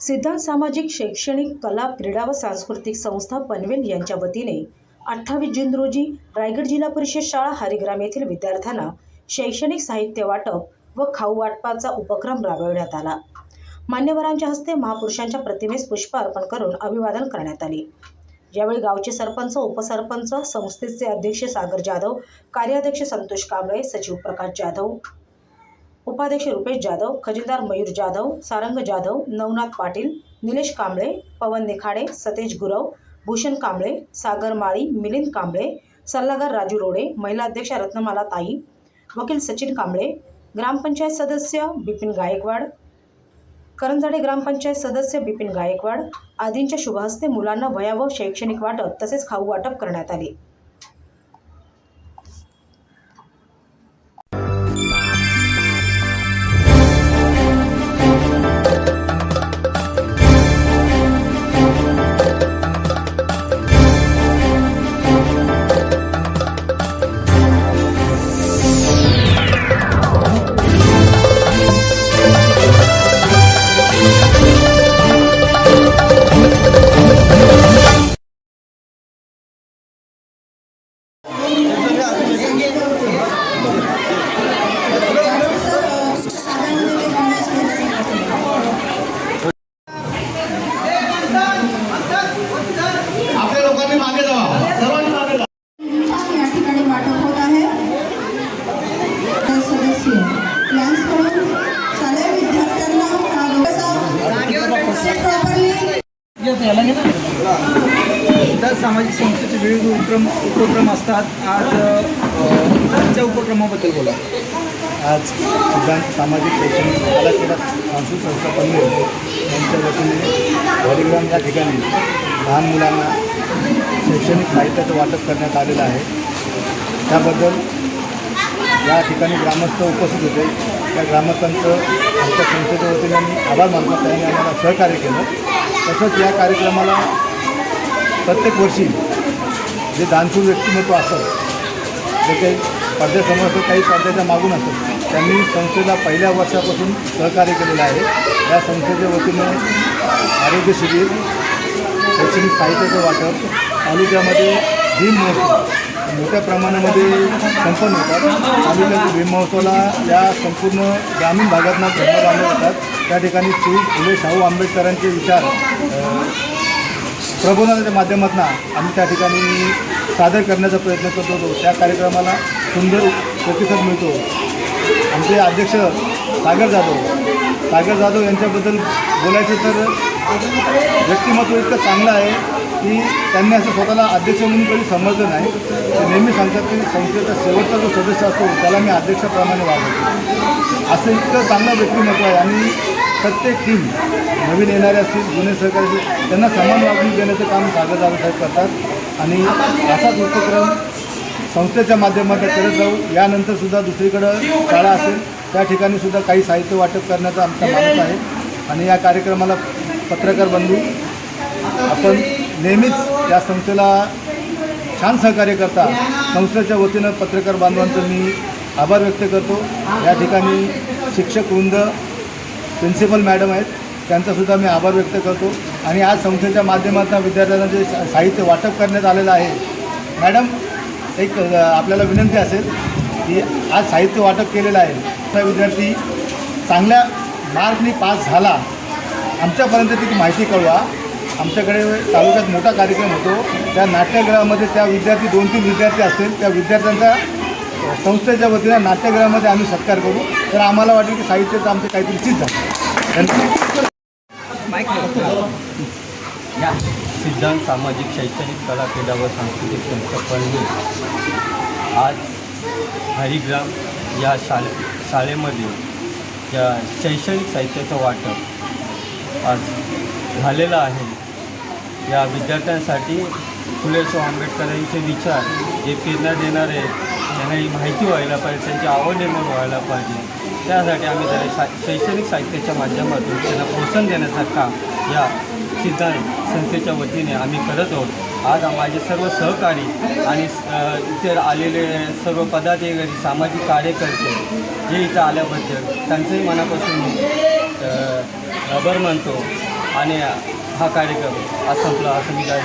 सिद्धांत सामाजिक शैक्षणिक कला क्रीडा व सांस्कृतिक संस्था पनवेल यांच्या वतीने अठ्ठावीस जून रोजी रायगड जिल्हा परिषद शाळा हरिग्राम येथील विद्यार्थ्यांना शैक्षणिक साहित्य वाटप व खाऊ वाटपाचा उपक्रम राबविण्यात आला. मान्यवरांच्या हस्ते महापुरुषांच्या प्रतिमेस पुष्प अर्पण करून अभिवादन करण्यात आले. यावेळी गावचे सरपंच उपसरपंच संस्थेचे अध्यक्ष सागर जाधव कार्याध्यक्ष संतोष कांबळे सचिव प्रकाश जाधव उपाध्यक्ष रुपेश जाधव खजिनदार मयूर जाधव सारंग जाधव नवनाथ पाटील निलेश कांबळे पवन निखाडे सतेज गुरव भूषण कांबळे सागर माळी मिलिंद कांबळे सल्लागार राजू रोडे महिला अध्यक्ष रत्नमाला ताई वकील सचिन कांबळे ग्रामपंचायत सदस्य बिपिन गायकवाड करंजाडे ग्रामपंचायत सदस्य बिपिन गायकवाड आदींच्या शुभहस्ते मुलांना भयावह शैक्षणिक वाटप तसेच खाऊ वाटप करण्यात आले. इतर सामाजिक संस्थेचे विविध उपक्रम उपक्रम असतात. आज त्यांच्या उपक्रमाबद्दल बोला. आज सिद्धांत सामाजिक शैक्षणिक कला क्रीडा सांस्कृतिक संस्था पनवेल यांच्या वतीने हरिग्राम या ठिकाणी लहान मुलांना शैक्षणिक साहित्याचं वाटप करण्यात आलेलं आहे. त्याबद्दल या ठिकाणी ग्रामस्थ उपस्थित होते. त्या ग्रामस्थांचं आमच्या संस्थेच्या वतीने आम्ही आभार मानतो. त्यांनी आम्हाला सहकार्य केलं. तसंच या कार्यक्रमाला प्रत्येक वर्षी जे दानशूर व्यक्तिमत्व असतं जे काही पडद्यासमोर असतं काही पडद्याच्या मागून असतं त्यांनी संस्थेला पहिल्या वर्षापासून सहकार्य केलेलं आहे. या संस्थेच्या वतीने आरोग्य शिबिर शैक्षणिक साहित्याचं वाटप तालुक्यामध्ये भीम महोत्सव मोठ्या प्रमाणामध्ये संपन्न होतात. आणि भीम महोत्सवाला या संपूर्ण ग्रामीण भागातनं धर्म बांधव होतात त्या ठिकाणी श्री फुले शाहू आंबेडकरांचे विचार प्रबोधनाच्या माध्यमातून आम्ही त्या ठिकाणी सादर करण्याचा प्रयत्न करत. होतो त्या कार्यक्रमाला सुंदर प्रतिसाद मिळतो. आमचे अध्यक्ष सागर जाधव सागर जाधव यांच्याबद्दल बोलायचं तर व्यक्तिमत्व इतकं चांगलं आहे. की त्यांनी असं स्वतःला अध्यक्ष म्हणून कधी समजलं नाही. ते नेहमी सांगतात की संस्थेचा शेवटचा जो सदस्य असतो त्याला मी अध्यक्षाप्रमाणे वागवतो. असं इतकं चांगलं व्यक्तिमत्व आहे आणि प्रत्येक टीम नवीन येणारे असतील जुने सहकारी त्यांना समान वागणूक देण्याचं काम सागर जाधव साहेब करतात. आणि असाच उपक्रम संस्थेच्या माध्यमातून करत जाऊ. यानंतर सुद्धा दुसरीकडं शाळा असेल त्या ठिकाणी सुद्धा काही साहित्य वाटप करण्याचा आमचा मानस आहे. आणि या कार्यक्रमाला पत्रकार बंधू आपण नेहमीच या संस्थेला छान सहकार्य करता. संस्थेच्या वतीनं पत्रकार बांधवांचं मी आभार व्यक्त करतो. या ठिकाणी शिक्षक वृंद प्रिन्सिपल मॅडम आहेत त्यांचासुद्धा मी आभार व्यक्त करतो. आणि आज संस्थेच्या माध्यमातून विद्यार्थ्यांना जे साहित्य वाटप करण्यात आलेलं आहे मॅडम एक आपल्याला विनंती असेल की आज साहित्य वाटप केलेलं आहे. त्या विद्यार्थी चांगल्या मार्कनी पास झाला. आमच्यापर्यंत ती माहिती कळवा. आमच्याकडे तालुक्यात मोठा कार्यक्रम होतो. त्या नाट्यगृहामध्ये त्या विद्यार्थी दोन तीन विद्यार्थी असतील त्या विद्यार्थ्यांचा संस्थेच्या वतीनं नाट्यगृहामध्ये आम्ही सत्कार करू. तर आम्हाला वाटेल की साहित्याचं आमचं काहीतरी चीज झालं. सिद्धांत सामाजिक शैक्षणिक कला क्रीडा व सांस्कृतिक संस्था पनवेल आज हरिग्राम या शाळे शाळेमध्ये या शैक्षणिक साहित्याचं वाटप आज झालेलं आहे. या विद्यार्थ्यांसाठी फुले आंबेडकर आंबेडकरांचे विचार जे प्रेरणा देणारे त्यांना ही माहिती व्हायला पाहिजे त्यांची आवड निर्माण व्हायला पाहिजे. त्यासाठी आम्ही त्याला शा शैक्षणिक साहित्याच्या माध्यमातून त्यांना प्रोत्साहन देण्याचं काम या सिद्धांत संस्थेच्या वतीने आम्ही करत आहोत. आज माझे सर्व सहकारी आणि इतर इथे आलेले सर्व पदाधिकारी सामाजिक कार्यकर्ते हे इथं आल्याबद्दल त्यांचंही मनापासून आभार मानतो. आणि हा कार्यक्रम आज संपला असं मी काय